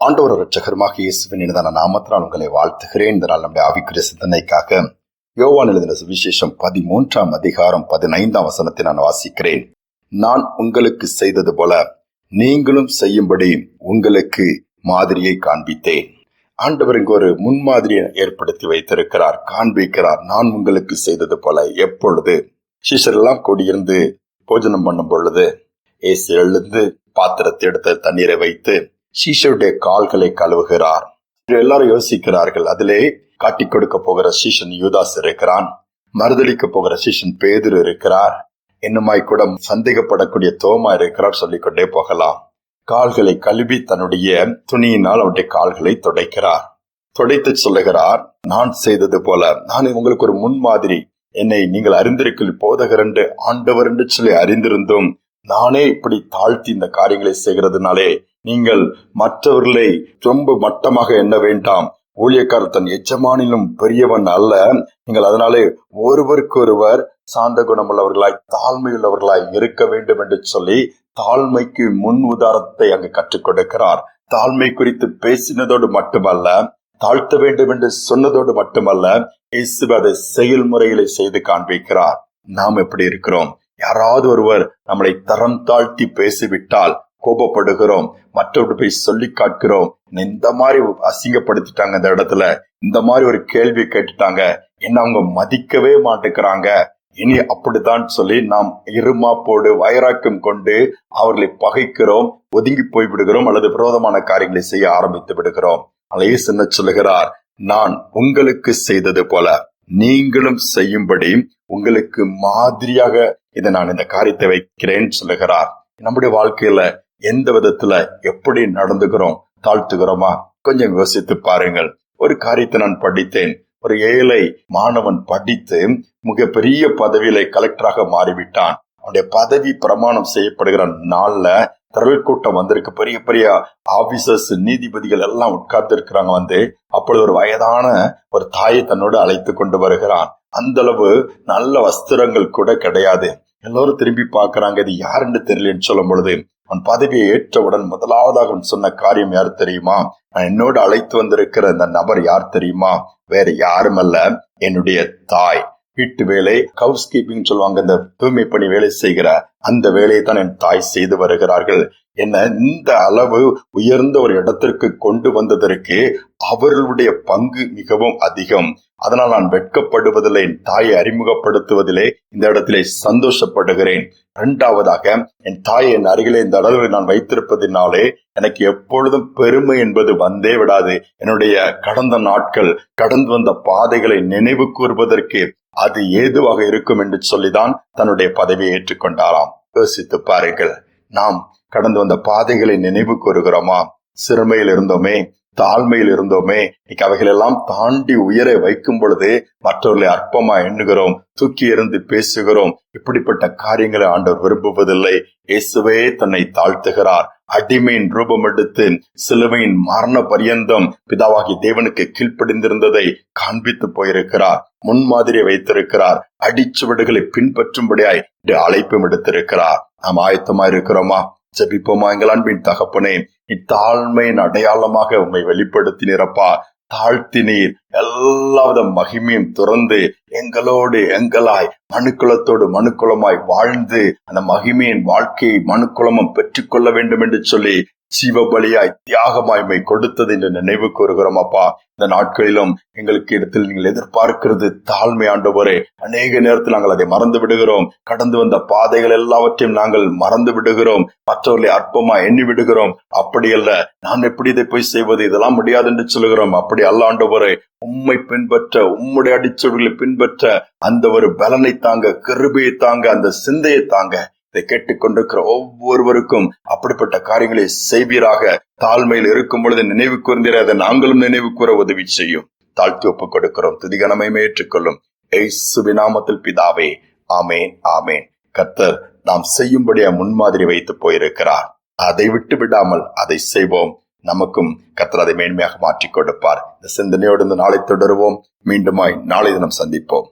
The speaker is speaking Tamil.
ஆண்டவர் ரட்சகருமாக இயேசுவின் இனிதான நாமத்தினால் உங்களை வாழ்த்துகிறேன். இந்த நாள் நம்முடைய ஆவிக்குரிய சிந்தனைக்காக யோவான் எழுதின சுவிசேஷம் பதிமூன்றாம் அதிகாரம் பதினைந்தாம் வசனத்தை நான் வாசிக்கிறேன். நான் உங்களுக்கு செய்தது போல நீங்களும் செய்யும்படி உங்களுக்கு மாதிரியை காண்பித்தேன். ஆண்டவர் இங்கு ஒரு முன்மாதிரியை ஏற்படுத்தி வைத்திருக்கிறார் காண்பிக்கிறார். நான் உங்களுக்கு செய்தது போல எப்பொழுது? சிஷரெல்லாம் கூடியிருந்து போஜனம் பண்ணும் பொழுது ஏசு எழுந்து பாத்திரத்தை எடுத்து தண்ணீரை வைத்து சீஷருடைய கால்களை கழுவுகிறார். எல்லாரும் யோசிக்கிறார்கள் அதிலே காட்டி கொடுக்க போகிற சீஷன் யூதாஸ் இருக்கிறான். மறுதளிக்க போகிற சீஷன் பேதர் இருக்கிறார். இன்னுமாய் கூட சந்தேகப்படக்கூடிய தோமா இருக்கிறார் சொல்லிக்கொண்டே போகலாம். கால்களை கழுவி தன்னுடைய துணியினால் அவருடைய கால்களை துடைக்கிறார். துடைத்து சொல்லுகிறார் நான் செய்தது போல நான் உங்களுக்கு ஒரு முன்மாதிரி என்னை நீங்கள் அறிந்திருக்கில் போதகர் என்று ஆண்டவர் என்று சொல்லி அறிந்திருந்தும் நானே இப்படி தாழ்த்தி இந்த காரியங்களை செய்கிறதுனாலே நீங்கள் மற்றவர்களை ரொம்ப மட்டமாக எண்ண வேண்டாம். ஊழியக்காரர் தன் எஜமானிலும் பெரியவன் அல்ல. நீங்கள் அதனாலே ஒருவருக்கொருவர் சாந்த குணமுள்ளவர்களாய் தாழ்மையுள்ளவர்களாய் இருக்க வேண்டும் என்று சொல்லி தாழ்மைக்கு முன் உதாரணத்தை அங்கு கற்றுக் கொடுக்கிறார். தாழ்மை குறித்து பேசினதோடு மட்டுமல்ல தாழ்த்த வேண்டும் என்று சொன்னதோடு மட்டுமல்ல இயேசு அதை செயல்முறைகளை செய்து காண்பிக்கிறார். நாம் எப்படி இருக்கிறோம்? யாராவது ஒருவர் நம்மளை தரம் தாழ்த்தி பேசிவிட்டால் கோபப்படுகிறோம் மற்றவர்கள் போய் சொல்லி காட்கிறோம். இந்த மாதிரி அசிங்கப்படுத்திட்டாங்க இந்த இடத்துல. இந்த மாதிரி ஒரு கேள்வி கேட்டுட்டாங்க. என்ன அவங்க மதிக்கவே மாட்டேங்கிறாங்க. இனி அப்படித்தான் சொல்லி நாம் இருமாப்போடு வைராக்கியம் கொண்டு அவர்களை பகைக்கிறோம் ஒதுங்கி போய் விடுகிறோம் அல்லது விரோதமான காரியங்களை செய்ய ஆரம்பித்து விடுகிறோம். அலையே சின்ன சொல்லுகிறார்? நான் உங்களுக்கு செய்தது போல நீங்களும் செய்யும்படி உங்களுக்கு மாதிரியாக இதை நான் இந்த காரியத்தை வைக்கிறேன் சொல்லுகிறார். நம்முடைய வாழ்க்கையில எந்த விதத்துல எப்படி நடந்துகிறோம் தாழ்த்துகிறோமா கொஞ்சம் யோசித்து பாருங்கள். ஒரு காரியத்தை நான் படித்தேன். ஒரு ஏழை மாணவன் படித்து மிகப்பெரிய பதவியில கலெக்டராக மாறிவிட்டான். அவனுடைய பதவி பிரமாணம் செய்யப்படுகிற நாள்ல திரள் கூட்டம் வந்திருக்கு. பெரிய பெரிய ஆபீசர்ஸ் நீதிபதிகள் எல்லாம் உட்கார்ந்து இருக்கிறாங்க வந்து அப்பொழுது ஒரு வயதான ஒரு தாயை தன்னோடு அழைத்து கொண்டு வருகிறான். அந்த அளவு நல்ல வஸ்திரங்கள் கூட கிடையாது. எல்லோரும் திரும்பி பார்க்கறாங்க இது யாருன்னு தெரியலன்னு சொல்லும் பொழுது அவன் பதவியை ஏற்றவுடன் முதலாவதாக அவன் சொன்ன காரியம் யார் தெரியுமா? நான் என்னோடு அழைத்து வந்திருக்கிற அந்த நபர் யார் தெரியுமா? வேற யாரும் அல்ல. என்னுடைய தாய். வீட்டு வேலை ஹவுஸ் கீப்பிங் சொல்லுவாங்க. இந்த தூய்மை பணி வேலை செய்கிற அந்த வேலையை தான் என் தாய் செய்து வருகிறார்கள் என்ன இந்த அளவு உயர்ந்த ஒரு இடத்திற்கு கொண்டு வந்ததற்கு அவர்களுடைய பங்கு மிகவும் அதிகம். அதனால் நான் வெட்கப்படுவதில்லை என் தாயை அறிமுகப்படுத்துவதிலே இந்த இடத்திலே சந்தோஷப்படுகிறேன். இரண்டாவதாக என் தாயை என் அருகிலே இந்த அளவு நான் வைத்திருப்பதினாலே எனக்கு எப்பொழுதும் பெருமை என்பது வந்தே விடாது. என்னுடைய கடந்த நாட்கள் கடந்து வந்த பாதைகளை நினைவு கூறுவதற்கு அது ஏதுவாக இருக்கும் என்று சொல்லிதான் தன்னுடைய பதவியை ஏற்றுக்கொண்டாராம். யோசித்து பாருங்கள். நாம் கடந்து வந்த பாதைகளை நினைவு கூறுகிறோமா? சிறுமையில் இருந்தோமே. தாழ்மையில் இருந்தோமே இன்னைக்கு அவைகள் எல்லாம் தாண்டி உயர வைக்கும் பொழுது மற்றவர்களை அற்பமா எண்ணுகிறோம் தூக்கி எறிந்து பேசுகிறோம். இப்படிப்பட்ட காரியங்களை ஆண்டவர் விரும்புவதில்லை. இயேசுவே தன்னை தாழ்த்துகிறார். அடிமையின் ரூபம் எடுத்து சிலுவையின் மரண பரியந்தம் பிதாவாகி தேவனுக்கு கீழ்ப்படிந்திருந்ததை காண்பித்து போயிருக்கிறார். முன்மாதிரியை வைத்திருக்கிறார். அடிச்சுவடுகளை பின்பற்றும்படியாய் அழைப்பும் எடுத்திருக்கிறார். நாம் ஆயத்தமா இருக்கிறோமா ஜபிப்போமா? எங்கள் அன்பின் தகப்பனே இத்தாழ்மையின் அடையாளமாக உண்மை வெளிப்படுத்தினீரப்பா. தாழ்த்தினீர். எல்லாவித மகிமையும் துறந்து எங்களோடு எங்களாய் மனுக்குலத்தோடு மனுக்குலமாய் வாழ்ந்து அந்த மகிமையின் வாழ்க்கையை மனுக்குலமும் பெற்றுக்கொள்ள வேண்டும் என்று சொல்லி ஜீவபலியாய் தியாகமாய்மை கொடுத்தது என்று நினைவு கூறுகிறோம். அப்பா இந்த நாட்களிலும் எங்களுக்கு இடத்தில் நீங்கள் எதிர்பார்க்கிறது தாழ்மை ஆண்டவரே. அநேக நேரத்தில் நாங்கள் அதை மறந்து விடுகிறோம். கடந்து வந்த பாதைகள் எல்லாவற்றையும் நாங்கள் மறந்து விடுகிறோம். மற்றவர்களை அற்பமா எண்ணி விடுகிறோம். அப்படி அல்ல நான் எப்படி இதை போய் செய்வது? இதெல்லாம் முடியாது என்று சொல்லுகிறோம். அப்படி அல்ல ஆண்டவரே உம்மை பின்பற்ற உம்முடைய அடிச்சொல்களை பின்பற்ற அந்த ஒரு பலனை தாங்க கருபையை தாங்க அந்த சிந்தையை தாங்க இதை கேட்டுக்கொண்டிருக்கிற ஒவ்வொருவருக்கும் அப்படிப்பட்ட காரியங்களை செய்வீராக. தாழ்மையில் இருக்கும் பொழுது நினைவு கூர்ந்தீர அதை நாங்களும் நினைவு கூற உதவி செய்யும். தாழ்த்தி ஒப்புக் கொடுக்கிறோம். துதிகனமையுமே ஏற்றுக்கொள்ளும். ஏசு நாமத்தில் பிதாவே ஆமேன் ஆமேன். கர்த்தர் நாம் செய்யும்படியா முன்மாதிரி வைத்து போயிருக்கிறார். அதை விட்டு விடாமல் அதை செய்வோம். நமக்கும் கர்த்தர் அதை மேன்மையாக மாற்றிக் கொடுப்பார். இந்த சிந்தனையோடு இந்த நாளை தொடருவோம். மீண்டுமாய் நாளை தினம் சந்திப்போம்.